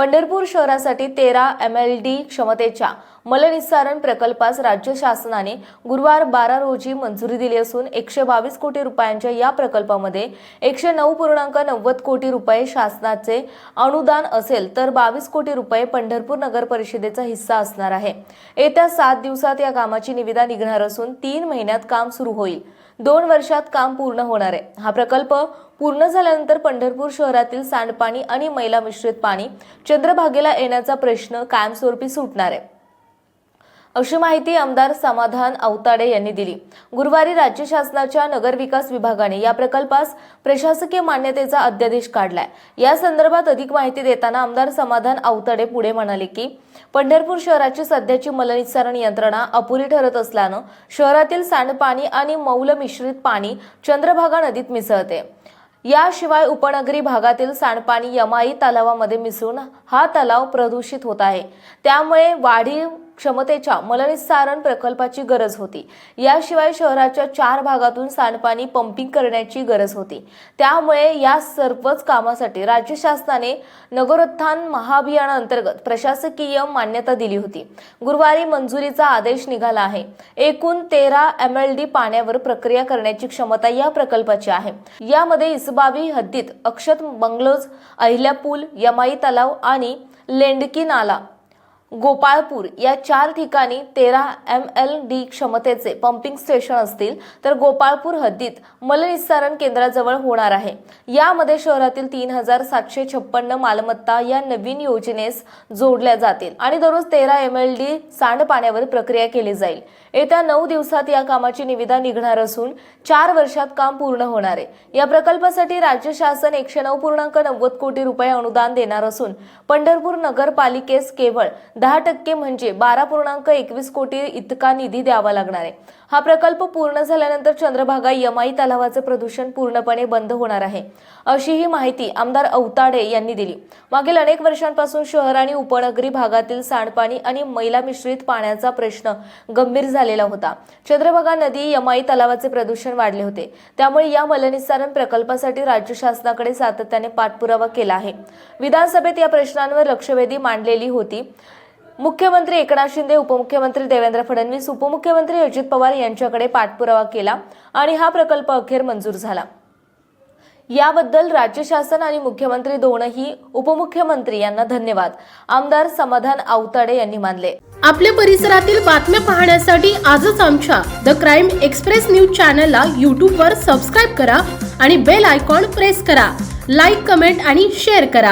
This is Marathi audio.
पंढरपूर शहरासाठी तेरा एम एल डी क्षमतेच्या मलनिस्सारण प्रकल्पास राज्य शासनाने गुरुवार बारा रोजी मंजुरी दिली असून एकशे बावीस कोटी रुपयांच्या या प्रकल्पामध्ये एकशे नऊ पूर्णांक नव्वद कोटी रुपये शासनाचे अनुदान असेल तर बावीस कोटी रुपये पंढरपूर नगर परिषदेचा हिस्सा असणार आहे. येत्या सात दिवसात या कामाची निविदा निघणार असून तीन महिन्यात काम सुरू होईल. दोन वर्षात काम पूर्ण होणार आहे. हा प्रकल्प पूर्ण झाल्यानंतर पंढरपूर शहरातील सांडपाणी आणि मैला मिश्रित पाणी चंद्रभागेला येण्याचा प्रश्न कायमस्वरूपी सुटणार आहे. अशी माहिती आमदार समाधान आवताडे यांनी दिली. गुरुवारी राज्य शासनाच्या नगरविकास विभागाने या प्रकल्पास प्रशासकीय मान्यतेचा अध्यादेश काढलाय. या संदर्भात अधिक माहिती देताना आमदार समाधान आवताडे पुढे म्हणाले की पंढरपूर शहराची सध्याची मलनिस्सारण यंत्रणा अपुरी ठरत असल्यानं शहरातील सांडपाणी आणि मौल मिश्रित पाणी चंद्रभागा नदीत मिसळते. याशिवाय उपनगरी भागातील सांडपाणी यमाई तलावामध्ये मिसळून हा तलाव प्रदूषित होत आहे. त्यामुळे वाढीव क्षमतेच्या मलनिस्सारण प्रकल्पाची गरज होती. याशिवाय शहराच्या चार भागातून सांडपाणी पंपिंग करण्याची गरज होती. त्यामुळे या सर्वच कामासाठी राज्य शासनाने नगरोत्थान महाअभियानाअंतर्गत प्रशासकीय मान्यता दिली होती. गुरुवारी मंजुरीचा आदेश निघाला आहे. एकूण तेरा एम एल डी पाण्यावर प्रक्रिया करण्याची क्षमता या प्रकल्पाची आहे. यामध्ये इसबावी हद्दीत अक्षत बंगलोज अहिल्या पूल यमाई तलाव आणि लेंडकी नाला गोपाळपूर या चार ठिकाणी तेरा एम एल डी क्षमतेचे पंपिंग स्टेशन असतील तर गोपाळपूर हद्दीत मलनिस्सारण केंद्राजवळ होणार आहे. यामध्ये शहरातील तीन हजार सातशे छप्पन्न मालमत्ता या नवीन योजनेस जोडल्या जातील आणि दररोज तेरा एम एल डी सांडपाण्यावर प्रक्रिया केली जाईल. येत्या नऊ दिवसात या कामाची निविदा निघणार असून चार वर्षात काम पूर्ण होणार आहे. या प्रकल्पासाठी राज्य शासन एकशे नऊ पूर्णांक नव्वद कोटी रुपये अनुदान देणार असून पंढरपूर नगरपालिकेस केवळ दहा टक्के म्हणजे बारा पूर्णांक एकवीस कोटी इतका निधी द्यावा लागणार आहे. हा प्रकल्प पूर्ण झाल्यानंतर चंद्रभागा यमाई तलावाचं प्रदूषण पूर्णपणे बंद होणार आहे अशी ही माहिती आमदार अवताडे यांनी दिली. मागील अनेक वर्षांपासून शहर आणि उपनगरी भागातील सांडपाणी आणि मैला मिश्रित पाण्याचा प्रश्न गंभीर झालेला होता. चंद्रभागा नदी यमाई तलावाचे प्रदूषण वाढले होते. त्यामुळे या मलनिस्सारण प्रकल्पासाठी राज्य शासनाकडे सातत्याने पाठपुरावा केला आहे. विधानसभेत या प्रश्नांवर लक्षवेधी मांडलेली होती. मुख्यमंत्री एकनाथ शिंदे उपमुख्यमंत्री देवेंद्र फडणवीस उपमुख्यमंत्री अजित पवार यांच्याकडे पाठपुरावा केला आणि हा प्रकल्प अखेर मंजूर झाला. याबद्दल राज्य शासन आणि मुख्यमंत्री दोनही उपमुख्यमंत्री यांना धन्यवाद. आमदार समाधान आवताडे यांनी मानले. आपल्या परिसरातील बातम्या पाहण्यासाठी आजच आमच्या द क्राईम एक्सप्रेस न्यूज चॅनलला यूट्यूबवर सबस्क्राईब करा आणि बेल आयकॉन प्रेस करा. लाईक कमेंट आणि शेअर करा.